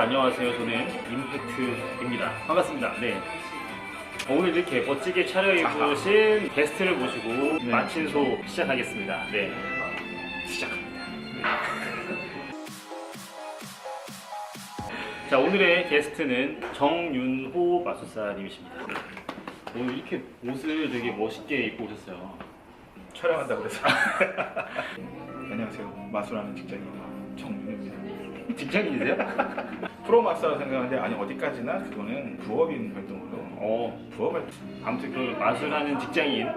안녕하세요. 저는 임팩트입니다. 반갑습니다. 네. 어, 오늘 이렇게 멋지게 차려입으신 게스트를 모시고 네. 마친소 시작하겠습니다. 네. 시작합니다. 자, 오늘의 게스트는 정윤호 마술사님이십니다. 네. 오늘 이렇게 옷을 되게 멋있게 입고 오셨어요. 촬영한다고 그래서. 안녕하세요. 마술하는 직장인 정민입니다. 직장인이세요? 프로 마스터라 생각하는데 아니 어디까지나 그거는 부업인 활동으로 어, 부업 활동. 아무튼 그 마술하는 직장인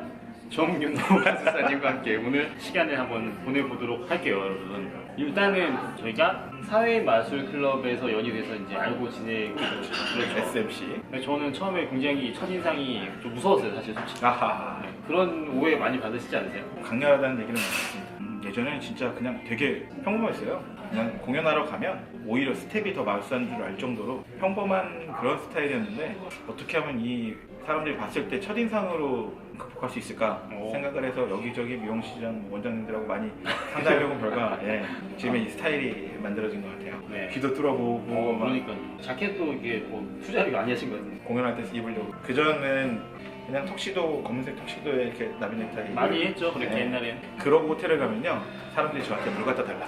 정윤호 마술사님과 함께 오늘 시간을 한번 보내보도록 할게요, 여러분. 일단은 저희가 사회마술 클럽에서 연이돼서 이제 알고 지내고 그렇죠. SMC. 근데 저는 처음에 굉장히 첫인상이 좀 무서웠어요, 사실 솔직히. 아하. 네, 그런 오해 많이 받으시지 않으세요? 강렬하다는 얘기는 많았습니다. 음, 예전에는 진짜 그냥 되게 평범했어요. 그냥 공연하러 가면 오히려 스텝이 더 마술사인 줄알 정도로 평범한 그런 스타일이었는데 어떻게 하면 이 사람들이 봤을 때 첫인상으로 극복할 수 있을까 오. 생각을 해서 여기저기 미용실이랑 원장님들하고 많이 상담해본 결과 예, 지금 이 스타일이 만들어진 것 같아요. 네. 귀도 뚫어보고 어, 막 그러니까 자켓도 이게 뭐 투자를 많이 하신 것 같아요. 공연할 때 입으려고 그전은 그냥 턱시도 검은색 턱시도에 이렇게 나비 넥타이 많이 했죠, 그렇게 네. 옛날엔. 그러고 호텔을 가면요 사람들이 저한테 물 갖다 달라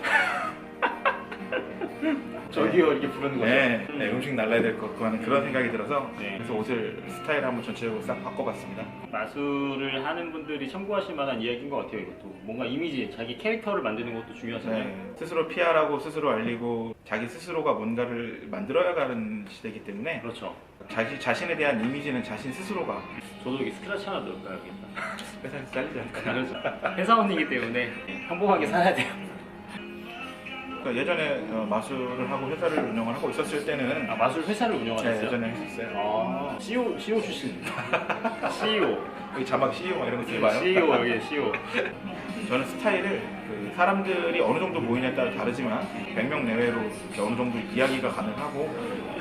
저기요, 이렇게 부르는 거죠. 네, 네, 음식 날라야 될 것 같고 하는 그런 생각이 들어서 네. 그래서 옷을 스타일 한번 전체적으로 싹 바꿔봤습니다 마술을 하는 분들이 참고하실 만한 이야기인 것 같아요, 이것도. 뭔가 이미지, 자기 캐릭터를 만드는 것도 중요하잖아요. 네, 스스로 PR하고 스스로 알리고 자기 스스로가 뭔가를 만들어야 가는 시대이기 때문에 그렇죠. 자기 자신에 대한 이미지는 자신 스스로가 저도 여기 스크래치 하나 넣을까요, 여기? 회사에서 잘리지 않을까 그렇죠. 회사원이기 때문에 평범하게 살아야 돼요. 그러니까 예전에 어, 마술을 하고 회사를 운영을 하고 있었을 때는 아, 마술 회사를 네, 운영하셨어요? 예전에 했었어요 아, CEO, CEO 출신. CEO. 여기 자막 CEO 막 이런 거 써봐요 CEO, 여기 CEO. 저는 스타일을 그 사람들이 어느 정도 모이냐에 따라 다르지만 100명 내외로 이렇게 어느 정도 이야기가 가능하고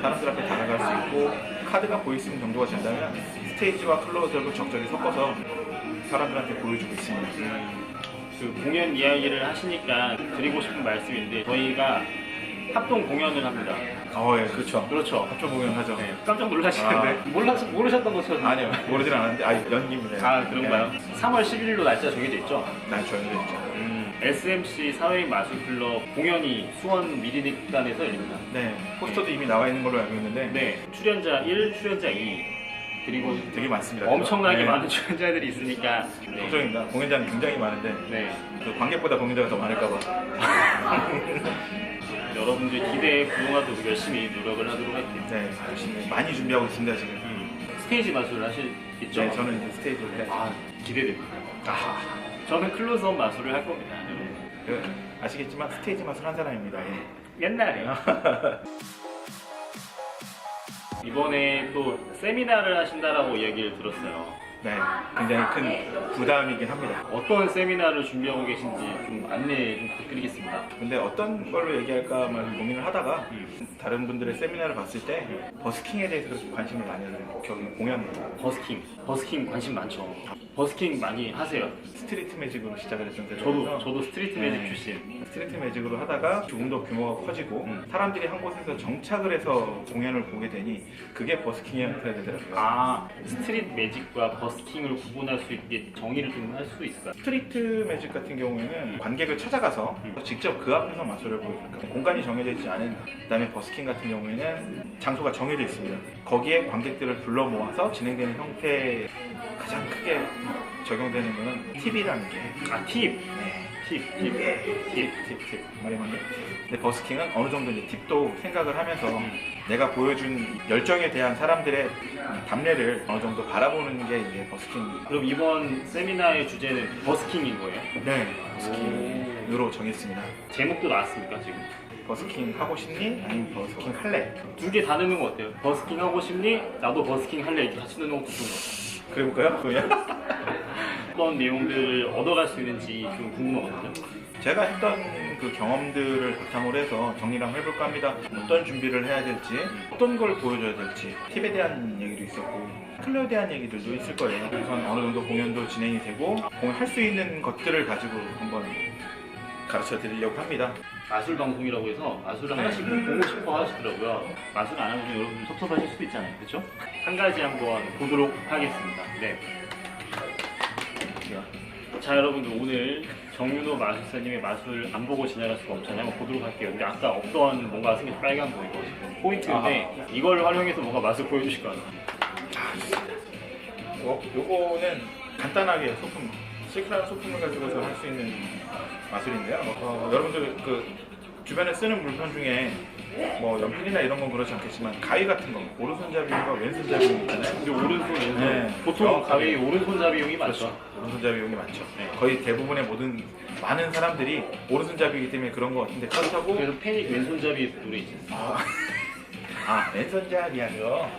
사람들 앞에 다가갈 수 있고 카드가 보일 수 있는 정도가 된다면 스테이지와 클로저를 적절히 섞어서 사람들한테 보여주고 있습니다. 그 공연 이야기를 하시니까 드리고 싶은 말씀인데 저희가 합동 공연을 합니다. 어, 예, 그렇죠. 그렇죠. 합조 공연하죠. 네, 깜짝 놀라시는데 몰라 모르셨던 것처럼 아니요, 모르진 않았는데, 아, 연기입니다. 아 그런가요? 3월 11일로 날짜 정해져 있죠. 난 저희도 있죠. 음, SMC 사회마술클럽 공연이 수원 미리닉단에서 열립니다. 네, 포스터도 이미 나와 있는 걸로 알고 있는데, 네, 출연자 1, 출연자 2 그리고 되게 많습니다. 엄청나게 네. 많은 출연자들이 있으니까 네. 걱정입니다. 공연자는 굉장히 많은데, 네. 그 관객보다 공연자가 더 많을까봐. 여러분들 기대에 부응하도록 열심히 노력을 하도록 할게요. 네, 열심히 많이 준비하고 있습니다, 지금. 음, 스테이지 마술을 하시겠죠? 네, 저는 이제 스테이지를 해. 아, 기대됩니다. 아, 저는 클로즈업 마술을 할 겁니다. 그, 아시겠지만 스테이지 마술 한 사람입니다. 예. 옛날에. 이번에 또 세미나를 하신다라고 이야기를 들었어요. 네, 굉장히 큰 부담이긴 합니다. 어떤 세미나를 준비하고 계신지 좀 안내 좀 부탁드리겠습니다. 근데 어떤 걸로 얘기할까만 고민을 하다가 음. 다른 분들의 세미나를 봤을 때 버스킹에 대해서 관심을 많이 가져요. 경기 공연 버스킹. 버스킹 관심 많죠. 버스킹 많이 하세요. 스트리트 매직으로 시작을 했는데 저도, 저도 스트리트 매직 네. 출신. 스트리트 매직으로 하다가 조금 더 규모가 커지고 음. 사람들이 한 곳에서 정착을 해서 공연을 보게 되니 그게 버스킹이어야 되더라고요. 아, 스트리트 매직과 버스 킹을 구분할 수 있게 정의를 좀 할 수 있을까요? 스트리트 매직 같은 경우에는 관객을 찾아가서 음. 직접 그 앞에서 마술을 보여줍니다. 공간이 정해져 있지 않은 그다음에 버스킹 같은 경우에는 장소가 정해져 있습니다. 거기에 관객들을 불러 모아서 진행되는 형태에 가장 크게 적용되는 것은 팁이라는 게 아, 팁. 팁, 팁, 팁. 팁, 팁, 팁. 말이 맞네. 근데 버스킹은 어느 정도 이제 팁도 생각을 하면서 내가 보여준 열정에 대한 사람들의 답례를 어느 정도 바라보는 게 이제 버스킹. 그럼 이번 세미나의 주제는 버스킹인 거예요? 네, 버스킹으로 정했습니다. 제목도 나왔습니까, 지금? 버스킹 하고 싶니? 아니면 버스킹 할래? 두 개 다 넣는 거 어때요? 버스킹 하고 싶니? 나도 버스킹 할래. 이렇게 같이 넣는 것도 좋은 것 같아요. 그래볼까요? 그러면? 어떤 내용들을 얻어갈 수 있는지 좀 궁금하거든요. 제가 했던 그 경험들을 바탕으로 해서 정리를 한번 해볼까 합니다. 어떤 준비를 해야 될지, 어떤 걸 보여줘야 될지, 팁에 대한 얘기도 있었고, 클레어에 대한 얘기들도 있을 거예요. 우선 어느 정도 공연도 진행이 되고, 공연할 수 있는 것들을 가지고 한번 가르쳐 드리려고 합니다. 마술 방송이라고 해서 마술을 하나씩 보고 싶어 하시더라고요. 마술 안 하면 여러분 섭섭하실 수도 있잖아요. 그렇죠? 한 가지 한번 보도록 하겠습니다. 네. 자 여러분들 오늘 정윤호 마술사님의 마술 안 보고 지나갈 수가 없잖아요. 한번 보도록 할게요. 근데 아까 없던 뭔가 생긴 빨간 지금 포인트인데 이걸 활용해서 뭔가 맛을 보여주실 것 같아요. 요, 요거는 간단하게 소품, 시크한 소품을 가지고서 할 수 있는 마술인데요. 어, 여러분들 그 주변에 쓰는 물건 중에 뭐 연필이나 이런 건 그렇지 않겠지만 가위 같은 거 오른손잡이용과 왼손잡이용 있잖아요. 근데 오른손 왼손 네. 보통 정확하게. 가위 오른손잡이용이 많죠. 그렇죠. 오른손잡이용이 많죠. 네. 거의 대부분의 모든 많은 사람들이 오른손잡이기 때문에 그런 것 같은데 그렇다고 그래서 패닉 왼손잡이 노래 있잖아요. 아, 아 왼손잡이야 그거.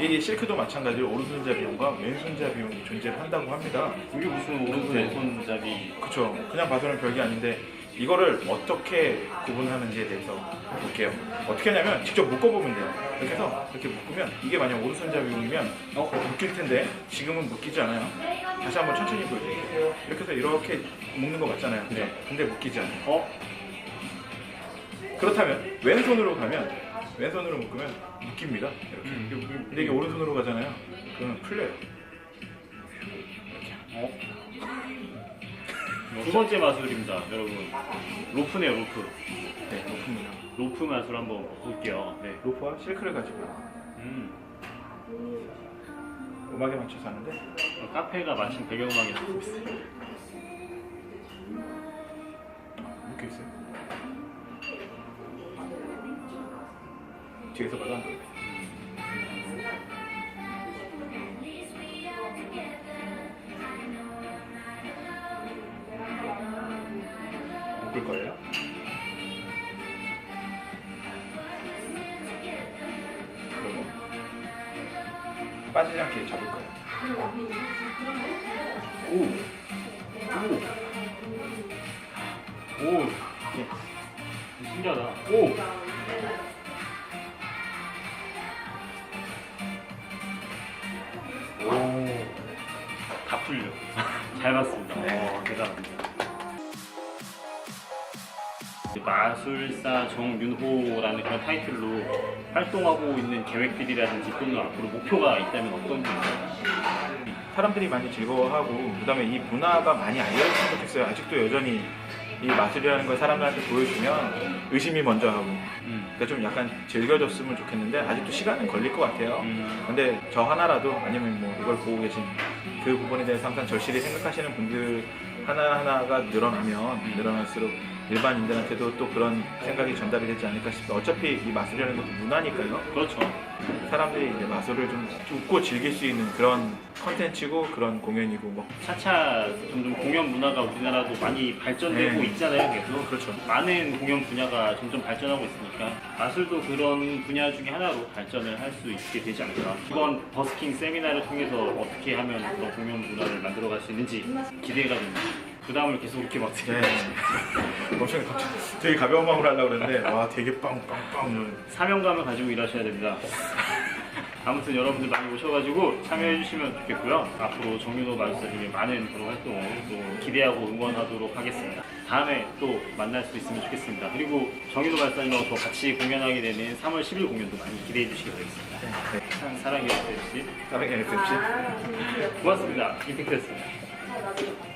이 실크도 마찬가지로 오른손잡이용과 왼손잡이용이 존재를 한다고 합니다. 이게 무슨 오른손 왼손잡이 그렇죠. 그냥 봐서는 별게 아닌데 이거를 어떻게 구분하는지에 대해서 볼게요. 어떻게 하냐면 직접 묶어보면 돼요. 이렇게 해서 이렇게 묶으면 이게 만약 오른손잡이용이면 어, 묶일 텐데 지금은 묶이지 않아요. 다시 한번 천천히 보여드릴게요. 이렇게 해서 이렇게 묶는 거 맞잖아요. 그죠? 네. 근데 묶이지 않아요. 어? 그렇다면 왼손으로 가면 왼손으로 묶으면 묶입니다. 이렇게. 음. 근데 이게 오른손으로 가잖아요. 그러면 풀려요. 어? 두 번째 마술입니다, 여러분. 로프네요, 로프. 네, 높습니다. 로프 마술 한번 볼게요. 네. 로프와 실크를 가지고 음. 음악에 맞춰서 하는데 어, 카페가 마침 배경음악이 나오고 있어요. 묶여 있어요. 뒤에서 봐도 안 보여요. 빠지지 않게 잡을 거예요. 오! 오! 오! 예. 신기하다. 오! 오! 다 풀려. 잘 봤습니다. 어, 대단합니다. 마술사 정윤호라는 그런 타이틀로 활동하고 있는 계획들이라든지 또는 앞으로 목표가 있다면 어떤 게 있나요? 사람들이 많이 즐거워하고 그다음에 이 문화가 많이 알려졌으면 좋겠어요. 아직도 여전히 이 마술이라는 걸 사람들한테 보여주면 의심이 먼저 하고 음. 그러니까 좀 약간 즐겨줬으면 좋겠는데 아직도 시간은 걸릴 것 같아요. 음. 근데 저 하나라도 아니면 뭐 이걸 보고 계신 그 부분에 대해서 항상 절실히 생각하시는 분들 하나하나가 늘어나면 늘어날수록 일반인들한테도 또 그런 생각이 전달이 되지 않을까 싶어요. 어차피 이 마술이라는 것도 문화니까요. 그렇죠. 사람들이 이제 마술을 좀 웃고 즐길 수 있는 그런 컨텐츠고 그런 공연이고 뭐 차차 점점 공연 문화가 우리나라도 많이 발전되고 네. 있잖아요. 계속 그렇죠. 많은 공연 분야가 점점 발전하고 있으니까 마술도 그런 분야 중에 하나로 발전을 할 수 있게 되지 않을까. 이번 버스킹 세미나를 통해서 어떻게 하면 그런 공연 문화를 만들어갈 수 있는지 기대가 됩니다. 그 다음을 계속 이렇게 막 네. 엄청 갑자기 되게 가벼운 마음으로 하려고 그랬는데 와 되게 빵빵빵 사명감을 가지고 일하셔야 됩니다. 아무튼 여러분들 많이 오셔가지고 참여해주시면 좋겠고요. 앞으로 정윤호 마술사님의 많은 그런 활동을 또 기대하고 응원하도록 하겠습니다. 다음에 또 만날 수 있으면 좋겠습니다. 그리고 정윤호 마술사님하고 더 같이 공연하게 되는 3월 10일 공연도 많이 기대해 주시기 바라겠습니다. 네. 항상 사랑해 주세요. 다른 NFC 고맙습니다. 임팩트였습니다.